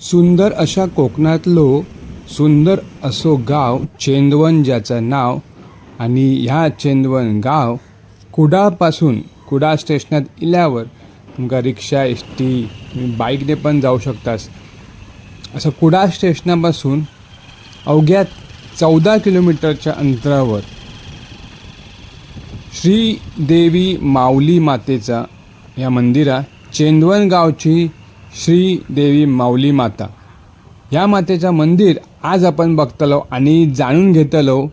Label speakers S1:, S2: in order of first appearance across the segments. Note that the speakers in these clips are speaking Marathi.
S1: सुंदर अशा कोकणातलो सुंदर असो गाव चेंदवन ज्याचं नाव आणि ह्या चेंदवन गाव कुडापासून कुडाळ स्टेशनात इल्यावर तुमका रिक्षा एस टी बाईकने पण जाऊ शकतास. असं कुडाळ स्टेशनापासून अवघ्या चौदा किलोमीटरच्या अंतरावर श्रीदेवी माऊली मातेचा या मंदिरात चेंदवन गावची श्री देवी माऊली माता. या मातेचं मंदिर आज आपण बघतलो आणि जाणून घेतलो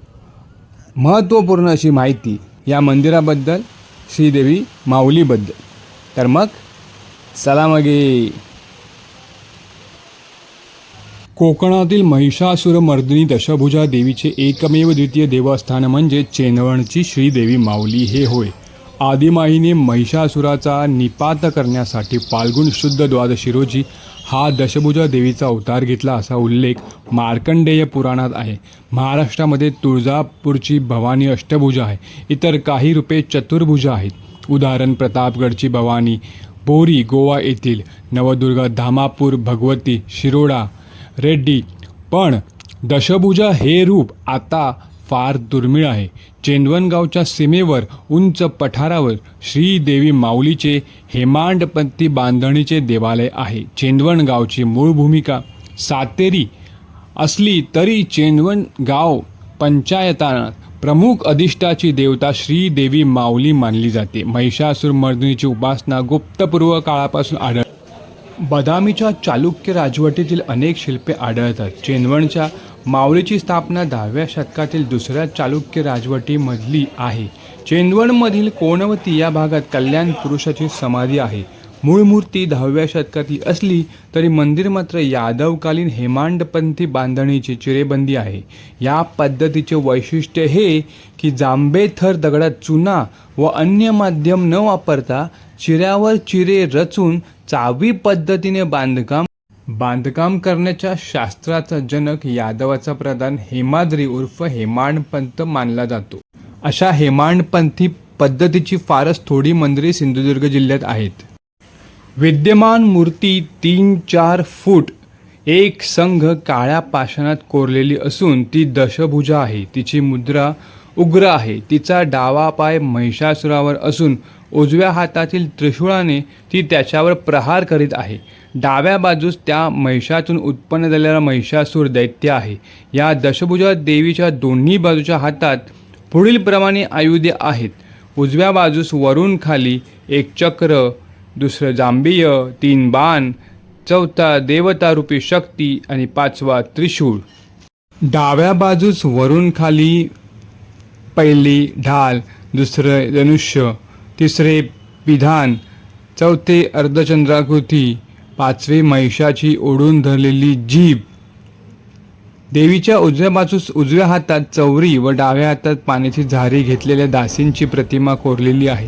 S1: महत्त्वपूर्ण अशी माहिती या मंदिराबद्दल श्रीदेवी माऊलीबद्दल. तर मग चला मगे. कोकणातील महिषासुरमर्दिनी दशभुजा देवीचे एकमेव द्वितीय देवस्थान म्हणजे चेनवणची श्रीदेवी माऊली. हे होय. आदिमाईने महिषासुराचा निपात करण्यासाठी फाल्गुन शुद्ध द्वादशी रोजी हा दशभुजा देवीचा अवतार घेतला असा उल्लेख मार्कंडेय पुराणात आहे. महाराष्ट्रामध्ये तुळजापूरची भवानी अष्टभुजा आहे. इतर काही रूपे चतुर्भुजा आहेत. उदाहरण प्रतापगडची भवानी बोरी गोवा येथील नवदुर्गा धामापूर भगवती शिरोडा रेड्डी. पण दशभुजा हे रूप आता फार दुर्मिळ आहे. चेंदवनगावच्या सीमेवर उंच पठारावर श्रीदेवी माऊलीचे हेमांडपंथी बांधणीचे देवालय आहे. चेंदवणगावची मूळ भूमिका सातेरी असली तरी चेंदवण गाव पंचायतानात प्रमुख अधिष्ठाची देवता श्रीदेवी माऊली मानली जाते. महिषासूर मर्दिनीची उपासना गुप्तपूर्व काळापासून आढळ बदामीच्या चालुक्य राजवटीतील अनेक शिल्पे आढळतात. चेंदवणच्या माऊलीची स्थापना दहाव्या शतकातील दुसऱ्या चालुक्य राजवटीमधली आहे. चेंदवणमधील कोणवती या भागात कल्याण पुरुषाची समाधी आहे? मूळ मूर्ती दहाव्या शतकातली असली तरी मंदिर मात्र यादवकालीन हेमांडपंथी बांधणीची चिरेबंदी आहे. या पद्धतीचे वैशिष्ट्य हे की जांबेथर दगडात चुना व अन्य माध्यम न वापरता चिऱ्यावर चिरे रचून चावी पद्धतीने बांधकाम बांधकाम करण्याच्या शास्त्राचा जनक यादवाचा प्रधान हेमाद्री उर्फ हेमाडपंत मानला जातो. अशा हेमाडपंथी पद्धतीची फारच थोडी मंदिरे सिंधुदुर्ग जिल्ह्यात आहेत. विद्यमान मूर्ती तीन चार फूट एक संघ काळ्या पाषाणात कोरलेली असून ती दशभुजा आहे. तिची मुद्रा उग्र आहे. तिचा डावा पाय महिषासुरावर असून उजव्या हातातील त्रिशूळाने ती त्याच्यावर प्रहार करीत आहे. डाव्या बाजूस त्या महिषातून उत्पन्न झालेला महिषासूर दैत्य आहे. या दशभुजा देवीच्या दोन्ही बाजूच्या हातात पुढीलप्रमाणे आयुधे आहेत. उजव्या बाजूस वरून खाली एक चक्र दुसरं जांभीय तीन बाण चौथा देवतारूपी शक्ती आणि पाचवा त्रिशूळ. डाव्या बाजूस वरून खाली पहिली ढाल दुसरं धनुष्य तिसरे विधान चौथे अर्धचंद्राकृती पाचवे महिषाची ओढून धरलेली जीभ. देवीच्या उजव्या बाजूस उजव्या हातात चौरी व डाव्या हातात पाण्याची झारी घेतलेल्या दासींची प्रतिमा कोरलेली आहे.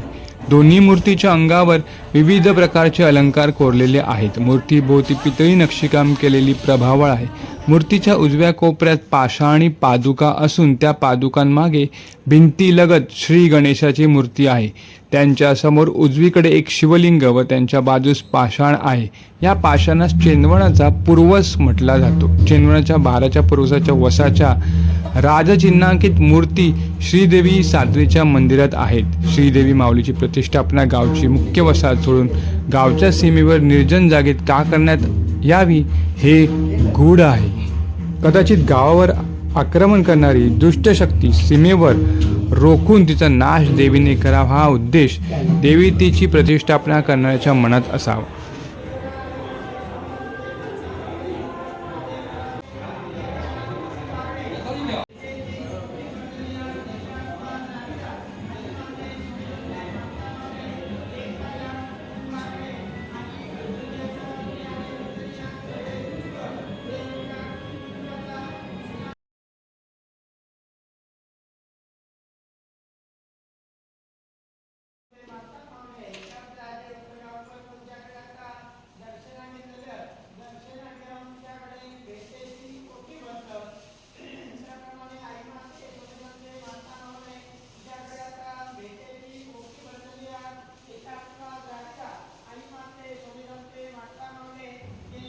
S1: दोन्ही मूर्तीच्या अंगावर विविध प्रकारचे अलंकार कोरलेले आहेत. मूर्तीभोवती पितळी नक्षीकाम केलेली प्रभावळ आहे. मूर्तीच्या उजव्या कोपऱ्यात पाषाणी पादुका असून त्या पादुकांमागे भिंतीलगत श्री गणेशाची मूर्ती आहे. त्यांच्यासमोर उजवीकडे एक शिवलिंग व त्यांच्या बाजूस पाषाण आहे. या पाषाणास चेनवणाचा पूर्वस म्हटला जातो. चेंदवणाच्या बाराच्या पूर्वसाच्या वसाच्या राजचिन्हांकित मूर्ती श्रीदेवी साद्रीच्या मंदिरात आहेत. श्रीदेवी माऊलीची प्रतिष्ठापना गावची मुख्य वसाहत सोडून गावच्या सीमेवर निर्जन जागेत का करण्यात यावी हे गूढ आहे. कदाचित गावावर आक्रमण करणारी दुष्ट शक्ती सीमेवर रोखून तिचा नाश देवीने करावा हा उद्देश देवी तिची प्रतिष्ठापना करण्याच्या मनात असावा.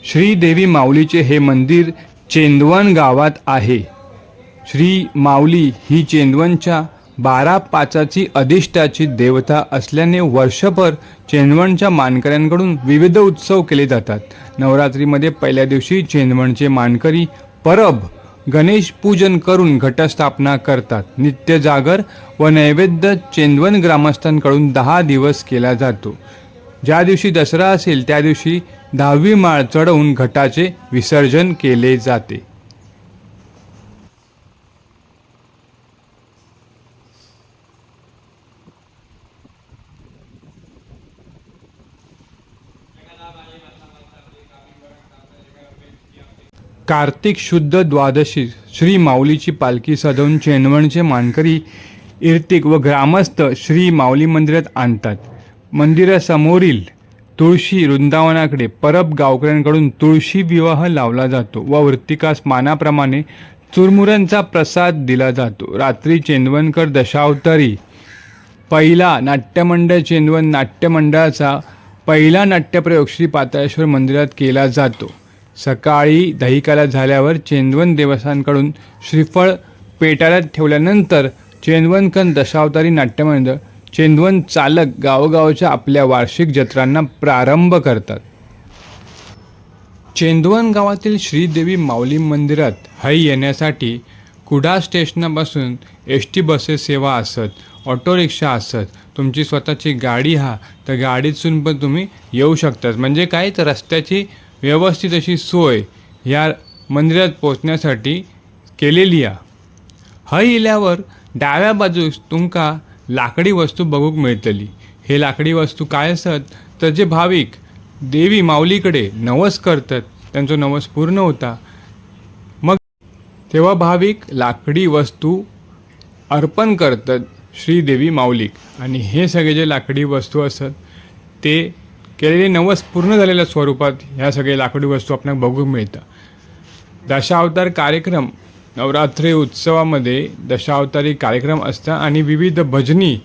S1: श्रीदेवी माऊलीचे हे मंदिर चेंदवण गावात आहे. श्री माऊली ही चेंदवनच्या बारा पाचाची अधिष्ठाची देवता असल्याने वर्षभर चेंदवणच्या मानकऱ्यांकडून विविध उत्सव केले जातात. नवरात्रीमध्ये पहिल्या दिवशी चेंदवणचे मानकरी परब गणेश पूजन करून घटस्थापना करतात. नित्य जागर व नैवेद्य चेंदवण ग्रामस्थांकडून दहा दिवस केला जातो. ज्या दिवशी दसरा असेल त्या दिवशी दहावी माळ चढवून घटाचे विसर्जन केले जाते. कार्तिक शुद्ध द्वादशी श्री माऊलीची पालखी सजवून चेनवणचे मानकरी इर्तिक व ग्रामस्थ श्री माऊली मंदिरात आणतात. मंदिरासमोरील तुळशी वृंदावनाकडे परब गावकऱ्यांकडून तुळशी विवाह लावला जातो व वृत्तिकास मानाप्रमाणे चुरमुऱ्यांचा प्रसाद दिला जातो. रात्री चेंदवनकर दशावतारी पहिला नाट्यमंडळ चेंदवन नाट्यमंडळाचा पहिला नाट्यप्रयोग श्री पाताळेश्वर मंदिरात केला जातो. सकाळी दहिकाला झाल्यावर चेंदवन देवस्थानकडून श्रीफळ पेटाळ्यात ठेवल्यानंतर चेंदवनकन दशावतारी नाट्यमंडळ चेंदवन चालक गावोगावच्या आपल्या वार्षिक जत्रांना प्रारंभ करतात. चेंदवन गावातील श्रीदेवी माऊली मंदिरात है येण्यासाठी कुडा स्टेशनापासून एस टी बसेस सेवा असत ऑटो रिक्षा असत. तुमची स्वतःची गाडी हा तर गाडीतून पण तुम्ही येऊ शकतात. म्हणजे काय? तर रस्त्याची व्यवस्थित अशी सोय या मंदिरात पोचण्यासाठी केलेली आहे. हय इल्यावर डाव्या बाजूस तुमका लाकडी वस्तू बघूक मेळटली हे लाकडी वस्तू काय असत? तर जे भाविक देवी माऊलीकडे नवस करतात त्यांचा नवस पूर्ण होता. मग तेव्हा भाविक लाकडी वस्तू अर्पण करतात श्रीदेवी माऊलीक. आणि हे सगळे जे लाकडी वस्तू असतात ते केलेले नवस पूर्ण झालेल्या स्वरूपात ह्या सगळे लाकडी वस्तू आपल्याला बघूक मिळतात. दशावतार कार्यक्रम नवरात्री उत्सवामध्ये दशावतारी कार्यक्रम असतात आणि विविध भजनी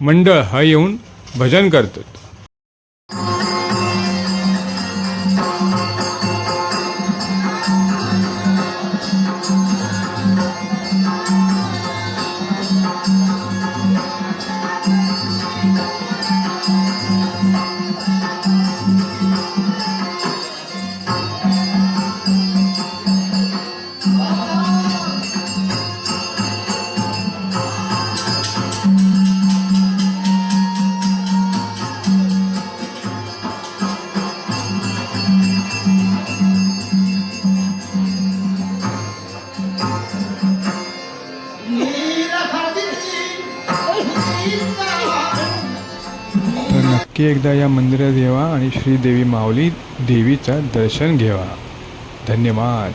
S1: मंडळ हा येऊन भजन करतात. नक्की एकदा या मंदिरात येवा आणि श्रीदेवी माऊली देवीचं दर्शन घ्यावा धन्यवाद.